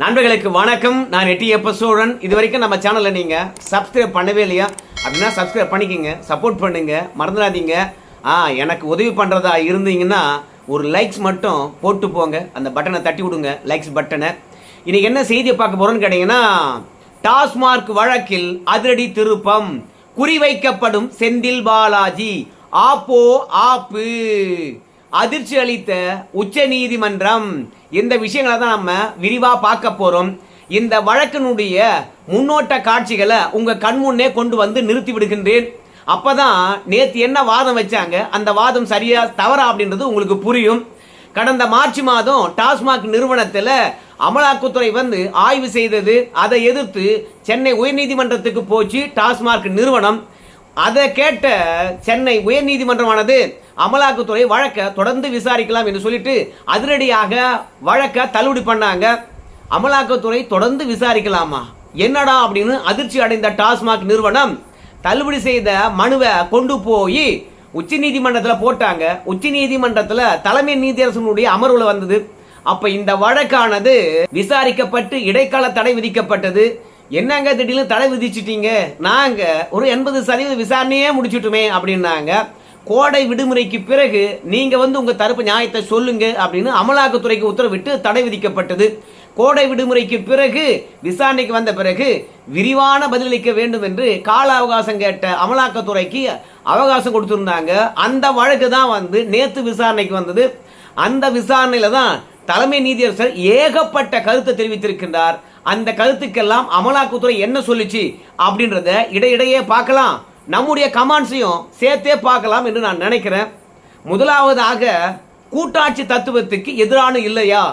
நண்பர்களுக்கு வணக்கம். நான் எட்டியப்ப சோழன் இது வரைக்கும் நம்ம சேனலை நீங்கள் சப்ஸ்கிரைப் பண்ணவே இல்லையா? அப்படின்னா சப்ஸ்கிரைப் பண்ணிக்கங்க. சப்போர்ட் பண்ணுங்க. மறந்துடாதீங்க. ஆ எனக்கு உதவி பண்ணுறதா இருந்தீங்கன்னா ஒரு லைக்ஸ் மட்டும் போட்டு போங்க. அந்த பட்டனை தட்டி விடுங்க. லைக்ஸ் பட்டனை இன்னைக்கு என்ன செய்தியை பார்க்க போகிறோன்னு கேட்டிங்கன்னா டாஸ்மார்க் வழக்கில் அதிரடி திருப்பம். குறிவைக்கப்படும் செந்தில் பாலாஜி. ஆப்போ ஆப்பு. அதிர்ச்சி அளித்த உச்ச நீதிமன்றம். இந்த விஷயங்களை தான் நம்ம விரிவாக பார்க்க போகிறோம் இந்த வழக்கினுடைய முன்னோட்ட காட்சிகளை உங்கள் கண் முன்னே கொண்டு வந்து நிறுத்தி விடுகின்றேன். அப்பதான் நேற்று என்ன வாதம் வச்சாங்க? அந்த வாதம் சரியா தவறா அப்படின்றது உங்களுக்கு புரியும். கடந்த மார்ச் மாதம் டாஸ்மாக் நிறுவனத்தில் அமலாக்கத்துறை வந்து ஆய்வு செய்தது. அதை எதிர்த்து சென்னை உயர்நீதிமன்றத்துக்கு போச்சு டாஸ்மாக் நிறுவனம். அதை கேட்ட சென்னை உயர்நீதிமன்றமானது அமலாக்கத்துறை வழக்கை தொடர்ந்து விசாரிக்கலாம் என்று சொல்லிட்டு அதிரடியாக வழக்கை தள்ளுபடி பண்ணாங்க. அமலாக்கத்துறை தொடர்ந்து விசாரிக்கலாமா? என்னடா அப்படின்னு அதிர்ச்சி அடைந்த டாஸ்மாக் நிறுவனம் தள்ளுபடி செய்த மனுவை கொண்டு போய் உச்ச நீதிமன்றத்தில் போட்டாங்க. உச்ச நீதிமன்றத்தில் தலைமை நீதியரசனுடைய அமர்வுல வந்தது. அப்ப இந்த வழக்கானது விசாரிக்கப்பட்டு இடைக்கால தடை விதிக்கப்பட்டது. என்னங்க திடீர்னு தடை விதிச்சிட்டீங்க? நாங்கள் ஒரு எண்பது சதவீத விசாரணையே முடிச்சிட்டுமே அப்படின்னாங்க. கோடை விடுமுறைக்கு பிறகு நீங்கள் வந்து உங்கள் தரப்பு நியாயத்தை சொல்லுங்க அப்படின்னு அமலாக்கத்துறைக்கு உத்தரவிட்டு தடை விதிக்கப்பட்டது. கோடை விடுமுறைக்கு பிறகு விசாரணைக்கு வந்த பிறகு விரிவான பதிலளிக்க வேண்டும் என்று கால அவகாசம் கேட்ட அமலாக்கத்துறைக்கு அவகாசம் கொடுத்துருந்தாங்க. அந்த வழக்கு தான் வந்து நேற்று விசாரணைக்கு வந்தது. அந்த விசாரணையில் தான் தலைமை நீதியரசர் ஏகப்பட்ட கருத்தை தெரிவித்திருக்கின்றார். அந்த கருத்துக்கெல்லாம் அமலாக்கத்துறை என்ன சொல்லுச்சு அப்படின்றத இடையிடையே பார்க்கலாம். நம்முடைய கமாண்ட்ஸையும் சேர்த்தே பார்க்கலாம் என்று நான் நினைக்கிறேன். முதலாவதாக கூட்டாட்சி தத்துவத்துக்கு எதிரான இல்லையா?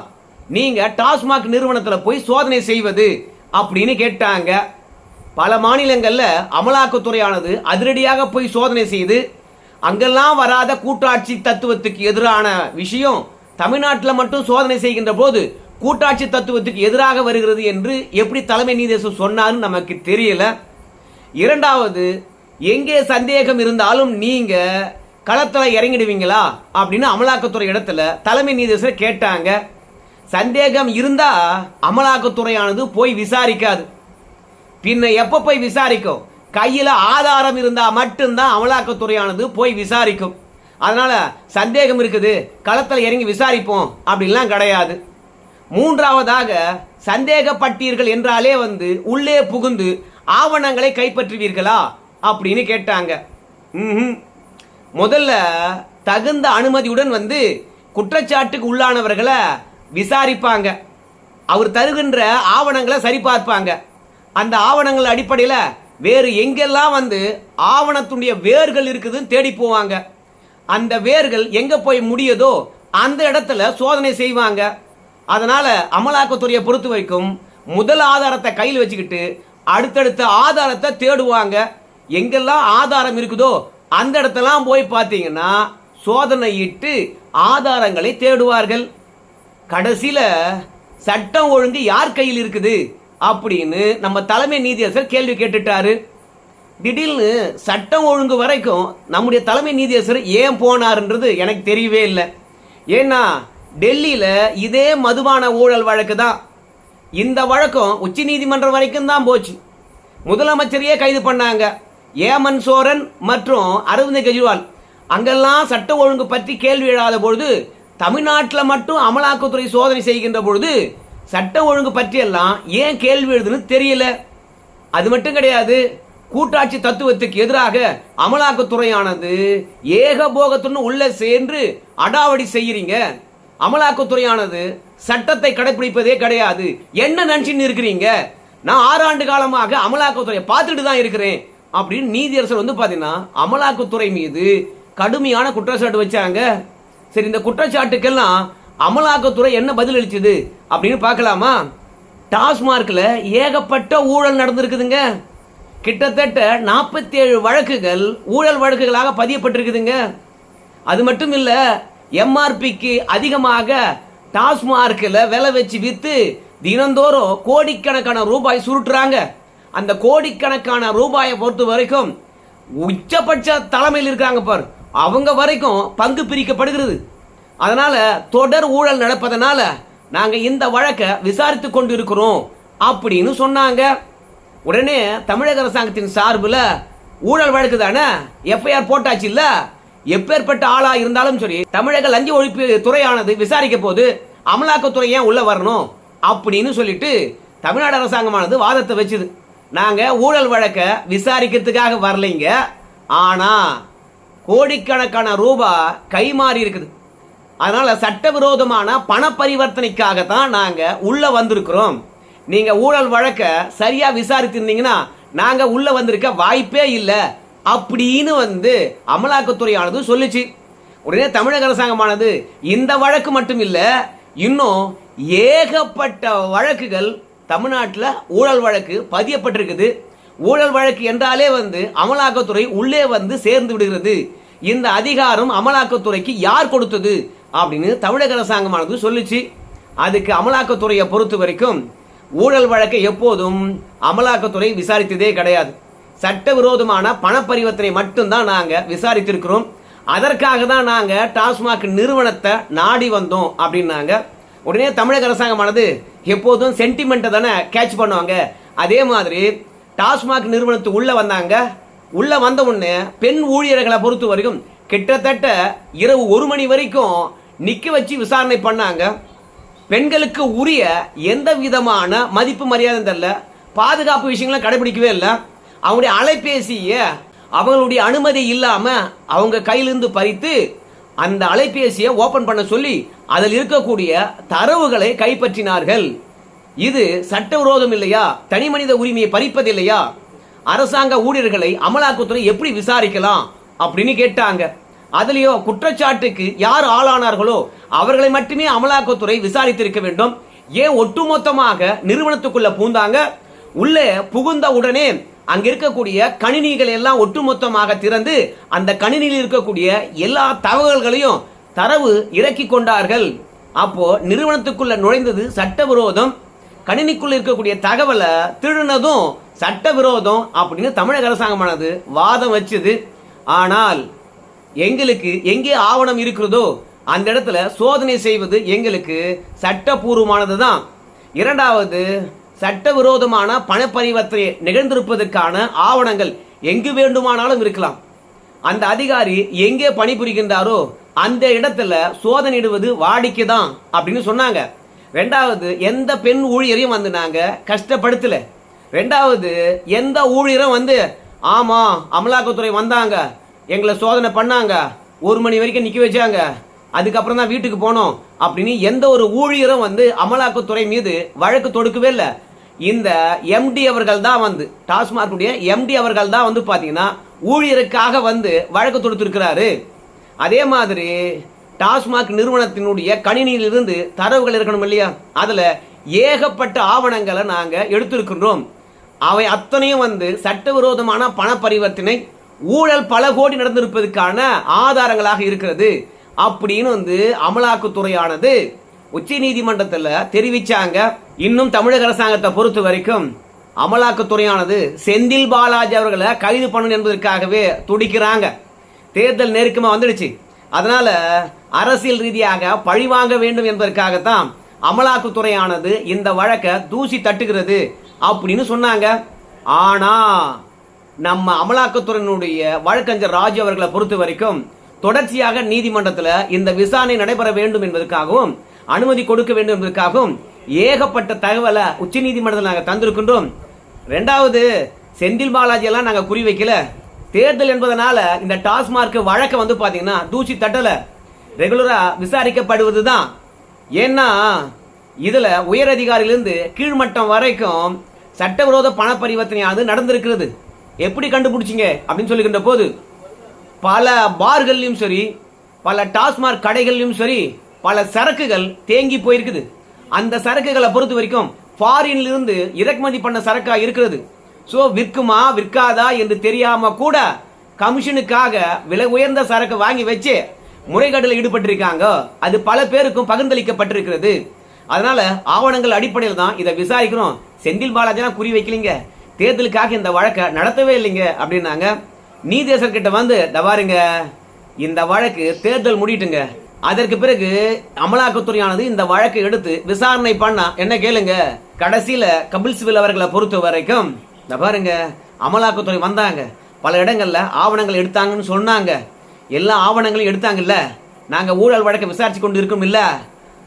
நீங்க டாஸ்மாக் நிறுவனத்தில் போய் சோதனை செய்வது அப்படின்னு கேட்டாங்க. பல மாநிலங்களில் அமலாக்கத்துறையானது அதிரடியாக போய் சோதனை செய்து அங்கெல்லாம் வராத கூட்டாட்சி தத்துவத்துக்கு எதிரான விஷயம் தமிழ்நாட்டில் மட்டும் சோதனை செய்கின்ற போது கூட்டாட்சி தத்துவத்துக்கு எதிராக வருகிறது என்று எப்படி தலைமை நீதியரசர் சொன்னார்னு நமக்கு தெரியல. இரண்டாவது எங்கே சந்தேகம் இருந்தாலும் நீங்க களத்தில் இறங்கிடுவீங்களா அப்படின்னு அமலாக்கத்துறை இடத்துல தலைமை நீதியரசர் கேட்டாங்க. சந்தேகம் இருந்தா அமலாக்கத்துறையானது போய் விசாரிக்காது. பின்ன எப்போ போய் விசாரிக்கும்? கையில் ஆதாரம் இருந்தால் மட்டும்தான் அமலாக்கத்துறையானது போய் விசாரிக்கும். அதனால் சந்தேகம் இருக்குது களத்தில் இறங்கி விசாரிப்போம் அப்படின்லாம் கிடையாது. மூன்றாவதாக சந்தேகப்பட்டீர்கள் என்றாலே வந்து உள்ளே புகுந்து ஆவணங்களை கைப்பற்றுவீர்களா? அப்படின்னு கேட்டாங்க. முதல்ல தகுந்த அனுமதியுடன் வந்து குற்றச்சாட்டுக்கு உள்ளானவர்களை விசாரிப்பாங்க. அவர் தருகின்ற ஆவணங்களை சரிபார்ப்பாங்க. அந்த ஆவணங்கள் அடிப்படையில் வேறு எங்கெல்லாம் வந்து ஆவணத்துடைய வேர்கள் இருக்குதுன்னு தேடி போவாங்க. அந்த வேர்கள் எங்கே போய் முடியுதோ அந்த இடத்துல சோதனை செய்வாங்க. அதனால் அமலாக்கத்துறையை பொறுத்த வரைக்கும் முதல் ஆதாரத்தை கையில் வச்சுக்கிட்டு அடுத்தடுத்த ஆதாரத்தை தேடுவாங்க. எங்கெல்லாம் ஆதாரம் இருக்குதோ அந்த இடத்தெல்லாம் போய் பார்த்தீங்கன்னா சோதனையிட்டு ஆதாரங்களை தேடுவார்கள். கடைசியில் சட்டம் ஒழுங்கு யார் கையில் இருக்குது அப்படின்னு நம்ம தலைமை நீதியரசர் கேள்வி கேட்டுட்டாரு. திடீர்னு சட்டம் ஒழுங்கு வரைக்கும் நம்முடைய தலைமை நீதியரசர் ஏன் போனாருன்றது எனக்கு தெரியவே இல்லை. ஏன்னா டெல்லியில் இதே மதுபான ஊழல் வழக்கு தான். இந்த வழக்கம் உச்ச நீதிமன்றம் வரைக்கும் தான் போச்சு. முதலமைச்சரையே கைது பண்ணாங்க. ஏமன் சோரன் மற்றும் அரவிந்த் கெஜ்ரிவால். அங்கெல்லாம் சட்ட ஒழுங்கு பற்றி கேள்வி எழாத பொழுது தமிழ்நாட்டில் மட்டும் அமலாக்கத்துறை சோதனை செய்கின்ற பொழுது சட்ட ஒழுங்கு பற்றியெல்லாம் ஏன் கேள்வி எழுதுன்னு தெரியல. அது மட்டும் கிடையாது கூட்டாட்சி தத்துவத்துக்கு எதிராக அமலாக்கத்துறையானது ஏகபோகத்துடன் உள்ள சேர்ந்து அடாவடி செய்கிறீங்க அமலாக்கத்துறையானது சட்டத்தை கடைபிடிப்பதே கிடையாது. என்ன நினச்சின்னு இருக்கிறீங்க? நான் ஆறாண்டு காலமாக அமலாக்கத்துறையை பார்த்துட்டு தான் இருக்கிறேன். அப்படின்னு நீதியரசர் வந்து பார்த்தீங்கன்னா அமலாக்கத்துறை மீது கடுமையான குற்றச்சாட்டு வச்சாங்க. சரி இந்த குற்றச்சாட்டுக்கெல்லாம் அமலாக்கத்துறை என்ன பதில் அளிச்சது அப்படின்னு பார்க்கலாமா? டாஸ்மார்க்கில் ஏகப்பட்ட ஊழல் நடந்திருக்குதுங்க. கிட்டத்தட்ட நாற்பத்தி ஏழு வழக்குகள் ஊழல் வழக்குகளாக பதியப்பட்டிருக்குதுங்க. அது மட்டும் இல்லை எம்ஆர்பிக்கு அதிகமாக டாஸ்மார்க்கில் விலை வச்சு விற்று தினந்தோறும் கோடிக்கணக்கான ரூபாய் சுருட்டுறாங்க. அந்த கோடிக்கணக்கான ரூபாயை பொறுத்த வரைக்கும் உச்சபட்ச தலைமையில் இருக்காங்க பார். அவங்க வரைக்கும் பங்கு பிரிக்கப்படுகிறது. அதனால தொடர் ஊழல் நடப்பதனால நாங்கள் இந்த வழக்கை விசாரித்து கொண்டு இருக்கிறோம் அப்படின்னு சொன்னாங்க. உடனே தமிழக அரசாங்கத்தின் சார்பில் ஊழல் வழக்கு தானே எஃப்ஐஆர் போட்டாச்சு இல்லை? எப்பேற்பட்ட ஆளா இருந்தாலும் சரி தமிழக லஞ்ச ஒழிப்பு துறையானது விசாரிக்க போது அமலாக்கத்துறை ஏன் உள்ள வரணும் அப்படின்னு சொல்லிட்டு தமிழ்நாடு அரசாங்கமானது வாதத்தை வச்சுது. நாங்க ஊழல் வழக்க விசாரிக்கிறதுக்காக வரலைங்க. ஆனா கோடிக்கணக்கான ரூபாய் கை மாறி இருக்குது. அதனால சட்டவிரோதமான பண பரிவர்த்தனைக்காக தான் நாங்க உள்ள வந்திருக்கிறோம். நீங்க ஊழல் வழக்க சரியா விசாரித்திருந்தீங்கன்னா நாங்க உள்ள வந்திருக்க வாய்ப்பே இல்லை. அப்படின்னு வந்து அமலாக்கத்துறையானது சொல்லுச்சு. உடனே தமிழக அரசாங்கமானது இந்த வழக்கு மட்டும் இல்லை இன்னும் ஏகப்பட்ட வழக்குகள் தமிழ்நாட்டில் ஊழல் வழக்கு பதியப்பட்டிருக்குது. ஊழல் வழக்கு என்றாலே வந்து அமலாக்கத்துறை உள்ளே வந்து சேர்ந்து விடுகிறது. இந்த அதிகாரம் அமலாக்கத்துறைக்கு யார் கொடுத்தது அப்படின்னு தமிழக அரசாங்கமானது சொல்லுச்சு. அதுக்கு அமலாக்கத்துறையை பொறுத்த வரைக்கும் ஊழல் வழக்கை எப்போதும் அமலாக்கத்துறை விசாரித்ததே கிடையாது. சட்டவிரோதமான பணப்பரிவர்த்தனை மட்டும்தான் நாங்கள் விசாரித்திருக்கிறோம். அதற்காக தான் நாங்கள் டாஸ்மாக் நிறுவனத்தை நாடி வந்தோம் அப்படின்னாங்க. உடனே தமிழக அரசாங்கமானது எப்போதும் சென்டிமெண்ட்டை தானே கேட்ச் பண்ணுவாங்க. அதே மாதிரி டாஸ்மாக் நிறுவனத்துக்கு உள்ளே வந்தாங்க. உள்ளே வந்த உடனே பெண் ஊழியர்களை பொறுத்த வரைக்கும் கிட்டத்தட்ட இரவு ஒரு மணி வரைக்கும் நிற்க வச்சு விசாரணை பண்ணாங்க. பெண்களுக்கு உரிய எந்த விதமான மதிப்பு மரியாதை தெரியல பாதுகாப்பு விஷயங்களை கடைபிடிக்கவே இல்லை. அவங்களுடைய அலைபேசியை அவங்களுடைய அனுமதி இல்லாம அவங்க கையிலிருந்து பறித்து அந்த அலைபேசியை ஓபன் பண்ண சொல்லி அதில் இருக்கக்கூடிய தரவுகளை கைப்பற்றினார்கள். இது சட்டவிரோதம் இல்லையா? தனி மனித உரிமையை பறிப்பது இல்லையா? அரசாங்க ஊழியர்களை அமலாக்கத்துறை எப்படி விசாரிக்கலாம் அப்படின்னு கேட்டாங்க. அதுலேயோ குற்றச்சாட்டுக்கு யார் ஆளானார்களோ அவர்களை மட்டுமே அமலாக்கத்துறை விசாரித்திருக்க வேண்டும். ஏன் ஒட்டுமொத்தமாக நிறுவனத்துக்குள்ள பூந்தாங்க உள்ளே புகுந்த உடனே அங்க இருக்கக்கூடிய கணினிகள் எல்லாம் ஒட்டுமொத்தமாக திறந்து அந்த கணினியில் இருக்கக்கூடிய எல்லா தகவல்களையும் தரவு இறக்கி கொண்டார்கள். அப்போ நிறுவனத்துக்குள்ள நுழைந்தது சட்டவிரோதம். கணினிக்குள்ள இருக்கக்கூடிய தகவலை திருடினதும் சட்டவிரோதம் அப்படின்னு தமிழக அரசாங்கமானது வாதம் வச்சது. ஆனால் எங்களுக்கு எங்கே ஆவணம் இருக்கிறதோ அந்த இடத்துல சோதனை செய்வது எங்களுக்கு சட்டபூர்வமானது தான் இரண்டாவது சட்டவிரோதமான பணப்பரிவர்த்தனை நிகழ்ந்திருப்பதற்கான ஆவணங்கள் எங்கு வேண்டுமானாலும் இருக்கலாம். அந்த அதிகாரி எங்கே பணிபுரிகின்றாரோ அந்த இடத்துல சோதனையிடுவது வாடிக்கை தான் அப்படின்னு சொன்னாங்க. ரெண்டாவது எந்த பெண் ஊழியரையும் வந்து நாங்கள் கஷ்டப்படுத்தல. ரெண்டாவது எந்த ஊழியரும் வந்து ஆமாம் அமலாக்கத்துறை வந்தாங்க எங்களை சோதனை பண்ணாங்க ஒரு மணி வரைக்கும் நிற்க வச்சாங்க அதுக்கப்புறம் தான் வீட்டுக்கு போனோம் அப்படின்னு எந்த ஒரு ஊழியரும் வந்து அமலாக்கத்துறை மீது வழக்கு தொடுக்கவே இல்லை. இந்த எம்டி அவர்கள் தான் வந்து டாஸ்மார்க்குடைய எம்டி அவர்கள் தான் வந்து பார்த்தீங்கன்னா ஊழியருக்காக வந்து வழக்கு தொடுத்திருக்கிறாரு. அதே மாதிரி டாஸ்மாக் நிறுவனத்தினுடைய கணினியிலிருந்து தரவுகள் இருக்கணும் இல்லையா? அதில் ஏகப்பட்ட ஆவணங்களை நாங்கள் எடுத்திருக்கின்றோம். அவை அத்தனையும் வந்து சட்டவிரோதமான பண பரிவர்த்தனை ஊழல் பல கோடி நடந்திருப்பதற்கான ஆதாரங்களாக இருக்கிறது. அப்படின்னு வந்து அமலாக்கத்துறையானது உச்ச நீதிமன்றத்தில் தெரிவிச்சாங்க. இன்னும் தமிழக அரசாங்கத்தை பொறுத்த வரைக்கும் அமலாக்கத்துறையானது செந்தில் பாலாஜி அவர்களை கைது பண்ணணும் என்பதற்காகவே துடிக்கிறாங்க. தேர்தல் நெருக்கமாக வந்துடுச்சு. அதனால அரசியல் ரீதியாக பழி வாங்க வேண்டும் என்பதற்காகத்தான் அமலாக்கத்துறையானது இந்த வழக்கை தூசி தட்டுகிறது அப்படின்னு சொன்னாங்க. ஆனா நம்ம அமலாக்கத்துறையினுடைய வழக்கறிஞர் ராஜு அவர்களை பொறுத்த வரைக்கும் தொடர்ச்சியாக நீதிமன்றத்தில் இந்த விசாரணை நடைபெற வேண்டும் என்பதற்காகவும் அனுமதி கொடுக்க வேண்டும் என்பதற்காகவும் ஏகப்பட்ட தகவலை உச்ச நீதிமன்றத்தில் நாங்கள் தந்திருக்கின்றோம். ரெண்டாவது செந்தில் பாலாஜி எல்லாம் நாங்கள் குறி வைக்கல. தேர்தல் என்பதனால இந்த டாஸ்மார்க் வழக்கை வந்து பார்த்தீங்கன்னா தூசி தட்டல. ரெகுலரா விசாரிக்கப்படுவது தான் ஏன்னா இதுல உயர் அதிகாரியிலிருந்து கீழ்மட்டம் வரைக்கும் சட்டவிரோத பண பரிவர்த்தனையானது நடந்திருக்கிறது. எப்படி கண்டுபிடிச்சிங்க? அப்படின்னு சொல்லுகின்ற போது பல பார்கள்லையும் சரி பல டாஸ்மாக் கடைகள்லையும் சரி பல சரக்குகள் தேங்கி போயிருக்குது. அந்த சரக்குகளை பொறுத்த வரைக்கும் ஃபாரின்ல இருந்து இறக்குமதி பண்ண சரக்காக இருக்கிறது. ஸோ விற்குமா விற்காதா என்று தெரியாம கூட கமிஷனுக்காக விலை உயர்ந்த சரக்கு வாங்கி வச்சு முறைகேட்டில் ஈடுபட்டிருக்காங்க. அது பல பேருக்கும் பகிர்ந்தளிக்கப்பட்டிருக்கிறது. அதனால ஆவணங்கள் அடிப்படையில் தான் இதை விசாரிக்கிறோம். செந்தில் பாலாஜிலாம் குறி வைக்கலீங்க. தேர்தலுக்காக இந்த வழக்கை நடத்தவே இல்லைங்க அப்படின்னாங்க. நீதேசர்கிட்ட வந்து தவாருங்க இந்த வழக்கு தேர்தல் முடிட்டுங்க அதற்கு பிறகு அமலாக்கத்துறையானது இந்த வழக்கை எடுத்து விசாரணை பண்ணா என்ன கேளுங்க? கடைசியில கபில் சிவில் அவர்களை பொறுத்த வரைக்கும் இந்த பாருங்க அமலாக்கத்துறை வந்தாங்க. பல இடங்கள்ல ஆவணங்கள் எடுத்தாங்கன்னு சொன்னாங்க. எல்லா ஆவணங்களையும் எடுத்தாங்கல்ல. நாங்க ஊழல் வழக்கை விசாரிச்சு கொண்டு இருக்கோம் இல்ல.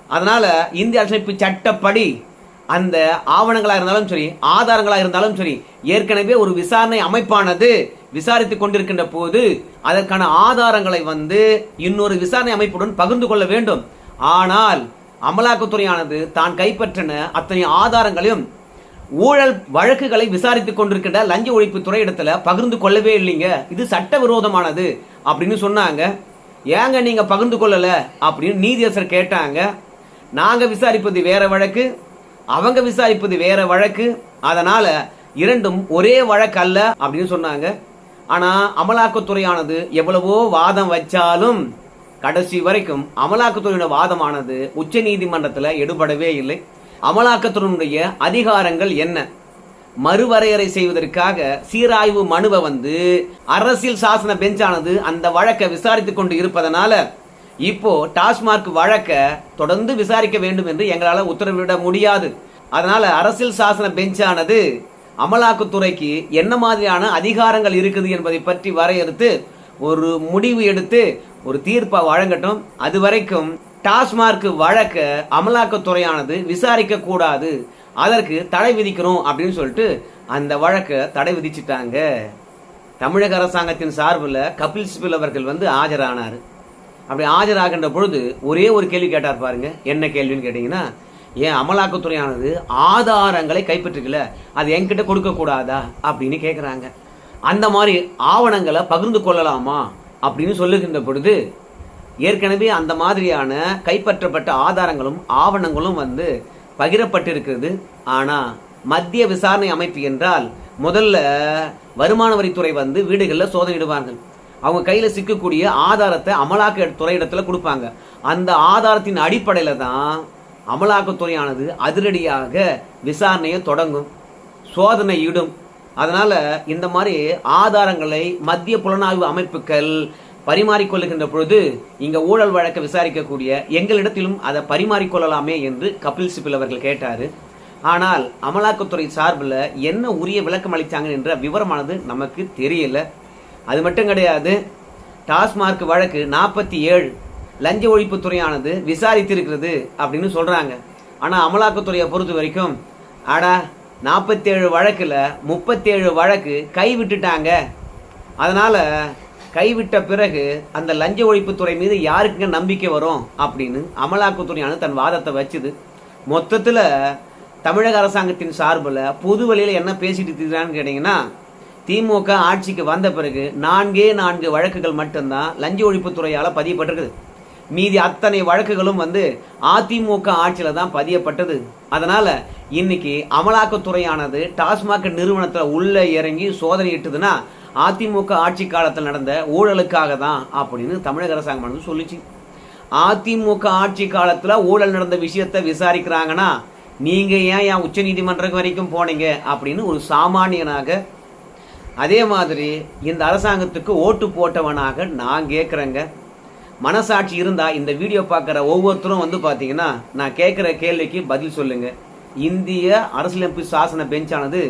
அதனால இந்திய அரசமைப்பு சட்டப்படி அந்த ஆவணங்களாக இருந்தாலும் சரி ஆதாரங்களாக இருந்தாலும் சரி ஏற்கனவே ஒரு விசாரணை அமைப்பானது விசாரித்து கொண்டிருக்கின்ற போது அதற்கான ஆதாரங்களை வந்து இன்னொரு விசாரணை அமைப்புடன் பகிர்ந்து கொள்ள வேண்டும். ஆனால் அமலாக்கத்துறையானது தான் கைப்பற்றின அத்தனை ஆதாரங்களையும் ஊழல் வழக்குகளை விசாரித்துக் கொண்டிருக்கின்ற லஞ்ச ஒழிப்பு துறை இடத்துல பகிர்ந்து கொள்ளவே இல்லைங்க. இது சட்டவிரோதமானது அப்படின்னு சொன்னாங்க. ஏங்க நீங்க பகிர்ந்து கொள்ளல அப்படின்னு நீதியரசர் கேட்டாங்க. நாங்க விசாரிப்பது வேற வழக்கு. அவங்க விசாரிப்பது வேற வழக்கு. அதனால இரண்டும் ஒரே வழக்கு அல்ல அப்படின்னு சொன்னாங்க. ஆனா அமலாக்கத்துறையானது எவ்வளவோ வாதம் வச்சாலும் கடைசி வரைக்கும் அமலாக்கத்துறையோட வாதமானது உச்ச நீதிமன்றத்தில் எடுபடவே இல்லை. அமலாக்கத்துறையினுடைய அதிகாரங்கள் என்ன? மறுவரையறை செய்வதற்காக சீராய்வு மனுவை வந்து அரசியல் சாசன பெஞ்சானது அந்த வழக்கை விசாரித்து கொண்டு இருப்பதனால இப்போ டாஸ்மார்க் வழக்க தொடர்ந்து விசாரிக்க வேண்டும் என்று எங்களால் உத்தரவிட முடியாது. அதனால அரசியல் சாசன பெஞ்சானது அமலாக்கத்துறைக்கு என்ன மாதிரியான அதிகாரங்கள் இருக்குது என்பதை பற்றி வரையறுத்து ஒரு முடிவு எடுத்து ஒரு தீர்ப்பை வழங்கட்டும். அது வரைக்கும் டாஸ்மார்க் வழக்க அமலாக்கத்துறையானது விசாரிக்க கூடாது. அதற்கு தடை விதிக்கிறோம் அப்படின்னு சொல்லிட்டு அந்த வழக்கை தடை விதிச்சிட்டாங்க. தமிழக அரசாங்கத்தின் சார்பில் கபில் சிபில் அவர்கள் வந்து ஆஜரானார். அப்படி ஆஜராகின்ற பொழுது ஒரே ஒரு கேள்வி கேட்டார் பாருங்க. என்ன கேள்வின்னு கேட்டீங்கன்னா ஏன் அமலாக்கத்துறையானது ஆதாரங்களை கைப்பற்றிக்கல? அது என்கிட்ட கொடுக்கக்கூடாதா அப்படின்னு கேட்குறாங்க அந்த மாதிரி ஆவணங்களை பகிர்ந்து கொள்ளலாமா அப்படின்னு சொல்லுகின்ற பொழுது ஏற்கனவே அந்த மாதிரியான கைப்பற்றப்பட்ட ஆதாரங்களும் ஆவணங்களும் வந்து பகிரப்பட்டிருக்கிறது. ஆனால் மத்திய விசாரணை அமைப்பு என்றால் முதல்ல வருமான வரித்துறை வந்து வீடுகளில் சோதனையிடுவார்கள். அவங்க கையில் சிக்கக்கூடிய ஆதாரத்தை அமலாக்க துறையிடத்தில் கொடுப்பாங்க. அந்த ஆதாரத்தின் அடிப்படையில் தான் அமலாக்கத்துறையானது அதிரடியாக விசாரணையை தொடங்கும் சோதனை இடும். அதனால் இந்த மாதிரி ஆதாரங்களை மத்திய புலனாய்வு அமைப்புகள் பரிமாறிக்கொள்ளுகின்ற பொழுது இங்கே ஊழல் வழக்கை விசாரிக்கக்கூடிய எங்களிடத்திலும் அதை பரிமாறிக்கொள்ளலாமே என்று கபில் சிபில் அவர்கள் கேட்டார். ஆனால் அமலாக்கத்துறை சார்பில் என்ன உரிய விளக்கம் அளித்தாங்க என்ற விவரமானது நமக்கு தெரியல. அது மட்டும் கிடையாது டாஸ்மார்க் வழக்கு நாற்பத்தி ஏழு லஞ்ச ஒழிப்புத்துறையானது விசாரித்திருக்கிறது அப்படின்னு சொல்கிறாங்க ஆனால் அமலாக்கத்துறையை பொறுத்த வரைக்கும் ஆடா நாற்பத்தேழு வழக்கில் முப்பத்தேழு வழக்கு கை விட்டுட்டாங்க கைவிட்ட பிறகு அந்த லஞ்ச ஒழிப்புத்துறை மீது யாருக்குங்க நம்பிக்கை வரும் அப்படின்னு அமலாக்கத்துறையானது தன் வாதத்தை வச்சுது. மொத்தத்தில் தமிழக அரசாங்கத்தின் சார்பில் பொது வழியில் என்ன பேசிட்டு இருக்கிறான்னு கேட்டிங்கன்னா திமுக ஆட்சிக்கு வந்த பிறகு நான்கே நான்கு வழக்குகள் மட்டும்தான் லஞ்ச ஒழிப்புத்துறையால் பதியப்பட்டிருக்குது. மீதி அத்தனை வழக்குகளும் வந்து அதிமுக ஆட்சியில் தான் பதியப்பட்டது. அதனால் இன்னைக்கு அமலாக்கத்துறையானது டாஸ்மாக் நிறுவனத்தில் உள்ளே இறங்கி சோதனையிட்டதுன்னா அதிமுக ஆட்சி காலத்தில் நடந்த ஊழலுக்காக தான் அப்படின்னு தமிழக அரசாங்கம் வந்து சொல்லிச்சு. அதிமுக ஆட்சி காலத்தில் ஊழல் நடந்த விஷயத்தை விசாரிக்கிறாங்கன்னா நீங்கள் ஏன் என் உச்ச நீதிமன்றம் வரைக்கும் போனீங்க அப்படின்னு ஒரு சாமானியனாக அதே மாதிரி இந்த அரசாங்கத்துக்கு ஓட்டு போட்டவனாக நான் கேட்குறேங்க மனசாட்சி இருந்தால் இந்த வீடியோ பார்க்குற ஒவ்வொருத்தரும் வந்து பார்த்தீங்கன்னா நான் கேட்குற கேள்விக்கு பதில் சொல்லுங்க. இந்திய அரசியலமைப்பு சாசன பெஞ்சானது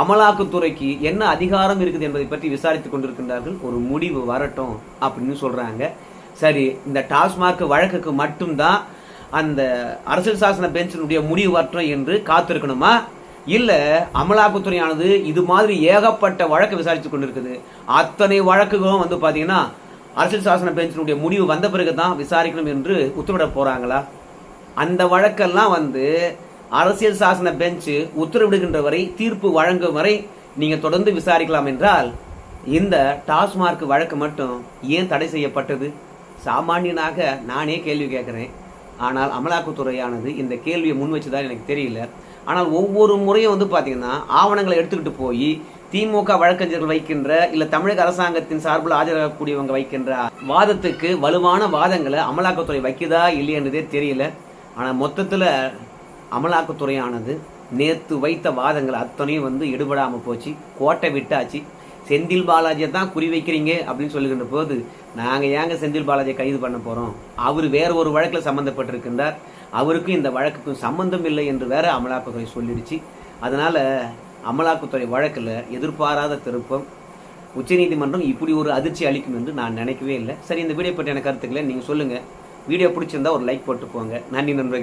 அமலாக்கத்துறைக்கு என்ன அதிகாரம் இருக்குது என்பதை பற்றி விசாரித்து கொண்டிருக்கின்றார்கள். ஒரு முடிவு வரட்டும் அப்படின்னு சொல்கிறாங்க சரி இந்த டாஸ்மார்க் வழக்குக்கு மட்டும்தான் அந்த அரசியல் சாசன பெஞ்சினுடைய முடிவு வரட்டும் என்று காத்திருக்கணுமா? இல்லை அமலாக்கத்துறையானது இது மாதிரி ஏகப்பட்ட வழக்கு விசாரித்து கொண்டிருக்குது. அத்தனை வழக்குகளும் வந்து பார்த்தீங்கன்னா அரசியல் சாசன பெஞ்சினுடைய முடிவு வந்த பிறகு தான் விசாரிக்கணும் என்று உத்தரவிட போகிறாங்களா அந்த வழக்கெல்லாம் வந்து அரசியல் சாசன பெஞ்ச் உத்தரவிடுகின்ற வரை தீர்ப்பு வழங்கும் வரை நீங்கள் தொடர்ந்து விசாரிக்கலாம் என்றால் இந்த டாஸ்மார்க் வழக்கு மட்டும் ஏன் தடை செய்யப்பட்டது? சாமானியனாக நானே கேள்வி கேட்குறேன். ஆனால் அமலாக்கத்துறையானது இந்த கேள்வியை முன் வச்சுதான் எனக்கு தெரியல. ஆனால் ஒவ்வொரு முறையும் வந்து பார்த்தீங்கன்னா ஆவணங்களை எடுத்துக்கிட்டு போய் திமுக வழக்கறிஞர்கள் வைக்கின்ற இல்லை தமிழக அரசாங்கத்தின் சார்பில் ஆஜராகக்கூடியவங்க வைக்கின்ற வாதத்துக்கு வலுவான வாதங்களை அமலாக்கத்துறை வைக்குதா இல்லையன்றதே தெரியல. ஆனா மொத்தத்துல அமலாக்கத்துறையானது நேற்று வைத்த வாதங்கள் அத்தனையும் வந்து எடுபடாமல் போச்சு கோட்டை விட்டாச்சு. செந்தில் பாலாஜியை தான் குறி வைக்கிறீங்க அப்படின்னு சொல்லுகின்ற போது நாங்கள் ஏங்க செந்தில் பாலாஜியை கைது பண்ண போகிறோம் அவர் வேற ஒரு வழக்கில் சம்மந்தப்பட்டிருக்கின்றார் அவருக்கும் இந்த வழக்குக்கும் சம்பந்தம் இல்லை என்று வேற அமலாக்கத்துறை சொல்லிடுச்சு. அதனால் அமலாக்கத்துறை வழக்கில் எதிர்பாராத திருப்பம் உச்சநீதிமன்றம் இப்படி ஒரு அதிர்ச்சி அளிக்கும் என்று நான் நினைக்கவே இல்லை. சரி இந்த வீடியோ பற்றியான கருத்துக்களை நீங்கள் சொல்லுங்கள் வீடியோ பிடிச்சிருந்தா ஒரு லைக் போட்டு போங்க. நன்றி நண்பர்கள்.